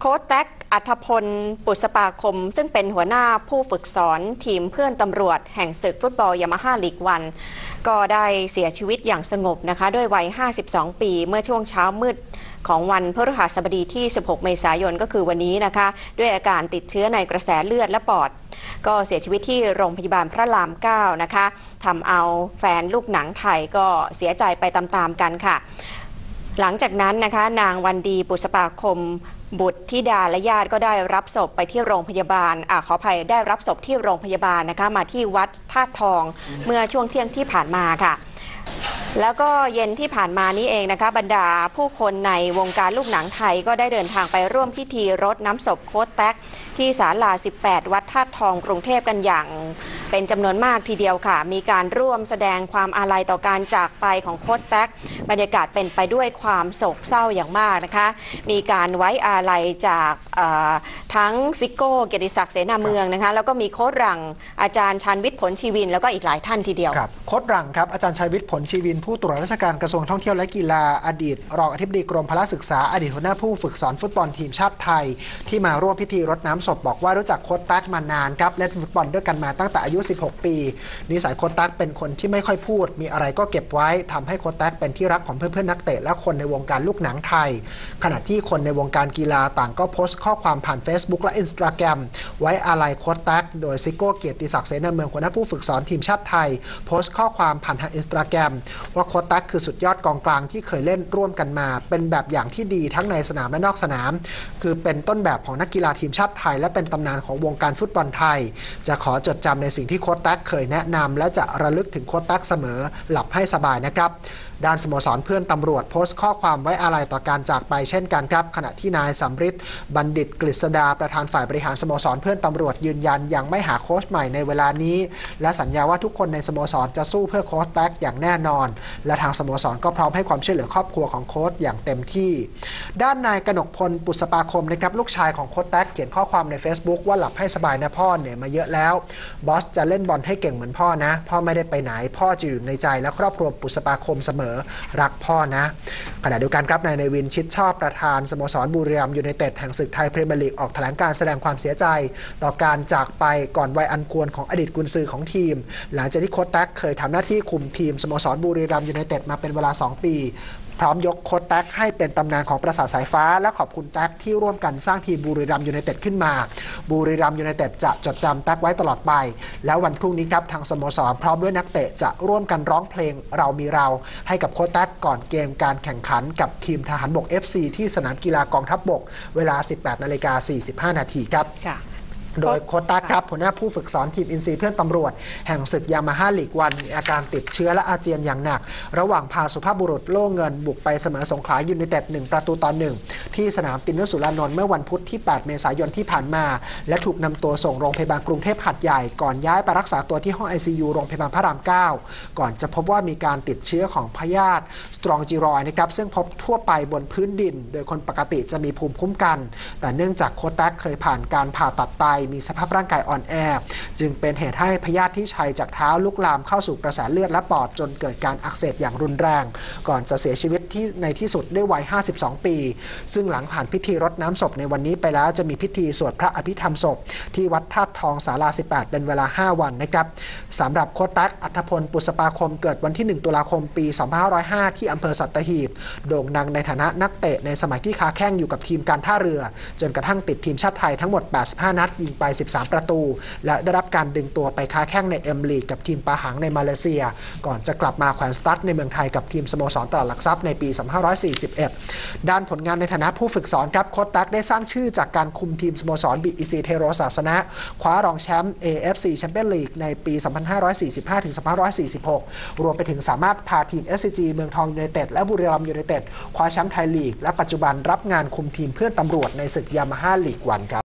โค้ชแท็กอัธพล ปุษปาคม ซึ่งเป็นหัวหน้าผู้ฝึกสอนทีมเพื่อนตำรวจแห่งศึกฟุตบอลยามาฮ่าลีกวัน ก็ได้เสียชีวิตอย่างสงบนะคะ ด้วยวัย 52 ปีเมื่อช่วงเช้ามืดของวันพฤหัสบดีที่ 16 เมษายนก็คือวันนี้นะคะ ด้วยอาการติดเชื้อในกระแสเลือดและปอด ก็เสียชีวิตที่โรงพยาบาลพระราม 9 นะคะทำเอาแฟนลูกหนังไทยก็เสียใจไปตามๆกันค่ะ หลังจากนั้นนะคะ นางวันดีปุษปาคม บุตรธิดาและญาติก็ได้รับศพไปที่โรงพยาบาลอขออภัยได้รับศพที่โรงพยาบาลนะคะมาที่วัดธาตุทองเมื่อช่วงเที่ยงที่ผ่านมาค่ะ แล้วก็เย็นที่ผ่านมานี้เองนะคะ บรรดาผู้คนในวงการลูกหนังไทยก็ได้เดินทางไปร่วมพิธีรดน้ำศพโค้ดแท็กที่ศาลา 18 วัดธาตุทองกรุงเทพกันอย่าง เป็นจำนวนมากทีเดียวค่ะ มีการร่วมแสดงความอาลัยต่อการจากไปของโค้ดแท็ก บรรยากาศเป็นไปด้วยความโศกเศร้าอย่างมากนะคะ มีการไว้อาลัยจากทั้งซิโก้เกียรติศักดิ์เสนาเมืองนะคะ แล้วก็มีโค้ดรังอาจารย์ชันวิทย์ผลชีวิน แล้วก็อีกหลายท่านทีเดียวครับโค้ดรังครับอาจารย์ชัยวิทย์ผลชีวิน ผู้ตรวจราชการกระทรวงท่องเที่ยวและกีฬาอดีต รองอธิบดีกรมพละศึกษาอดีตหัวหน้าผู้ฝึกสอนฟุตบอลทีมชาติไทย ที่มาร่วมพิธีรดน้ำศพบอกว่ารู้จักโค้ดตั๊กมานานครับเล่นฟุตบอลด้วยกันมาตั้งแต่อายุุ 16 ปี นิสัยโค้ดตั๊กเป็นคนที่ไม่ค่อยพูด มีอะไรก็เก็บไว้ทำให้โค้ดตั๊กเป็นที่รักของเพื่อนๆนักเตะและคนในวงการลูกหนังไทย ขณะที่คนในวงการกีฬาต่างก็โพสต์ข้อความผ่าน Facebook และ Instagram ไว้อาลัยโค้ดตั๊กโดยซิโก้เกียรติศักดิ์เสนาเมืองหัวหน้าผู้ฝึกสอนทีมชาติไทย โพสต์ข้อความผ่านทาง Instagram ว่าโค้ดตั๊กคือสุดยอดกองกลางที่เคยเล่นร่วมกันมา เป็นแบบอย่างที่ดีทั้งในสนามและนอกสนาม คือเป็นต้นแบบของนักกีฬาทีมชาติไทย และเป็นตำนานของวงการฟุตบอลไทย จะขอจดจำในสิ่งที่โค้ดตั๊กเคยแนะนำและจะระลึกถึงโค้ดตั๊กเสมอหลับให้สบายนะครับ ด้านสโมสรเพื่อนตำรวจโพสต์ข้อความไว้อาลัยต่อการจากไปเช่นกันครับ ขณะที่นายสำริดบัณฑิตกฤษดาประธานฝ่ายบริหารสโมสรเพื่อนตำรวจยืนยันยังไม่หาโค้ชใหม่ในเวลานี้ และสัญญาว่าทุกคนในสโมสรจะสู้เพื่อโค้ชแท็กอย่างแน่นอน และทางสโมสรก็พร้อมให้ความช่วยเหลือครอบครัวของโค้ชอย่างเต็มที่ ด้านนายกนกพลปุษปาคมนะครับลูกชายของโค้ชแท็กเขียนข้อความใน Facebook ว่าหลับให้สบายนะพ่อเหนื่อยมาเยอะแล้วบอสจะเล่นบอลให้เก่งเหมือนพ่อนะ พ่อไม่ได้ไปไหนพ่อจะอยู่ในใจและครอบครัวปุษปาคมเสมออรักพ่อนะ ขณะเดียวกันครับนายในวินชิดชอบประธานสโมสรบุรีรัมย์ยูไนเต็ดแห่งศึกไทยพรีเมียร์ลีกออกแถลงการแสดงความเสียใจ ต่อการจากไปก่อนวัยอันควรของอดีตกุนซือของทีม หลังจากที่โค้ชแท็กเคยทำหน้าที่คุมทีมสโมสรบุรีรัมย์ยูไนเต็ดมาเป็นเวลา 2 ปี พร้อมยกโค้ชแท็กให้เป็นตำนานของประสาทสายฟ้า และขอบคุณแท็กที่ร่วมกันสร้างทีมบุรีรัมยูไนเต็ดขึ้นมา บุรีรัมยูไนเต็ดจะจดจำแท็กไว้ตลอดไป แล้ววันพรุ่งนี้ครับทางสโมสรพร้อมด้วยนักเตะจะร่วมกันร้องเพลงเรามีเรา ให้กับโค้ชแท็กก่อนเกมการแข่งขันกับทีมทหารบก FC ที่สนามกีฬากองทัพบบก เวลา 18นาฬิกา45นาทีครับค่ะ โดยโค้ชตักครับหัวหน้าผู้ฝึกสอนทีมอินซีเพื่อนตำรวจ แห่งศึกยามาฮ่าลีกวันมีอาการติดเชื้อและอาเจียนอย่างหนัก ระหว่างพาสุภาพบุรุษโล่เงินบุกไปเสมอสงขลายูไนเต็ด1ประตูต่อหนึ่งที่สนามตินนสุรานนท์เมื่อวันพุธที่ 8 เมษายนที่ผ่านมา และถูกนำตัวส่งโรงพยาบาลกรุงเทพหัดใหญ่ก่อนย้ายไปรักษาตัวที่ห้อง ICU โรงพยาบาลพระราม 9 ก่อนจะพบว่ามีการติดเชื้อของพยาธิสตรองจีรอยนะครับซึ่งพบทั่วไปบนพื้นดิน โดยคนปกติจะมีภูมิคุ้มกัน แต่เนื่องจากโคชแท็กเคยผ่านการผ่าตัดไตมีสภาพร่างกายอ่อนแอ จึงเป็นเหตุให้พยาธิที่ชัยจากเท้าลุกลามเข้าสู่กระแสเลือดและปอดจนเกิดการอักเสบอย่างรุนแรง ก่อนจะเสียชีวิตที่ในที่สุดด้วยวัย 52 ปี ซึ่งหลังผ่านพิธีรดน้ำศพในวันนี้ไปแล้วจะมีพิธีสวดพระอภิธรรมศพ ที่วัดธาตุทองศาลา 18 เป็นเวลา 5 วันนะครับสำหรับโคตักอัธพลปุษปาคมเกิดวันที่ 1 ตุลาคมปี 2505 ที่อำเภอสัตหีบ โด่งดังในฐานะนักเตะในสมัยที่ค้าแข่งอยู่กับทีมการท่าเรือ จนกระทั่งติดทีมชาติไทยทั้งหมด 85 นัดยิงไป 13 ประตู และได้รับการดึงตัวไปค้าแข่งในเอ็มลีกกับทีมปาหังในมาเลเซีย ก่อนจะกลับมาแขวนสตั๊ดในเมืองไทยกับทีมสโมสรตลาดหลักทรัพย์ในปี 2541 ด้านผลงานในฐานะผู้ฝึกสอนครับโค้ชตักได้สร้างชื่อจากการคุมทีมสโมสรบีอีซีเทโรศาสนะ คว้ารองแชมป์ AFC แชมเปี้ยนลีกในปี 2545-2546 รวมไปถึงสามารถพาทีม SCG เมืองทองยูไนเต็ดและบุรีรัมย์ยูไนเต็ดคว้าแชมป์ไทยลีก และปัจจุบันรับงานคุมทีมเพื่อนตำรวจในศึกยามาฮ่าลีกวันครับ